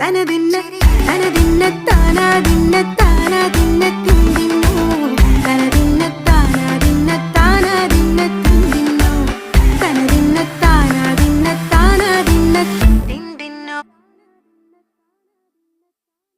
തനതിന്ന തനതിന്ന താനാതിന്നെ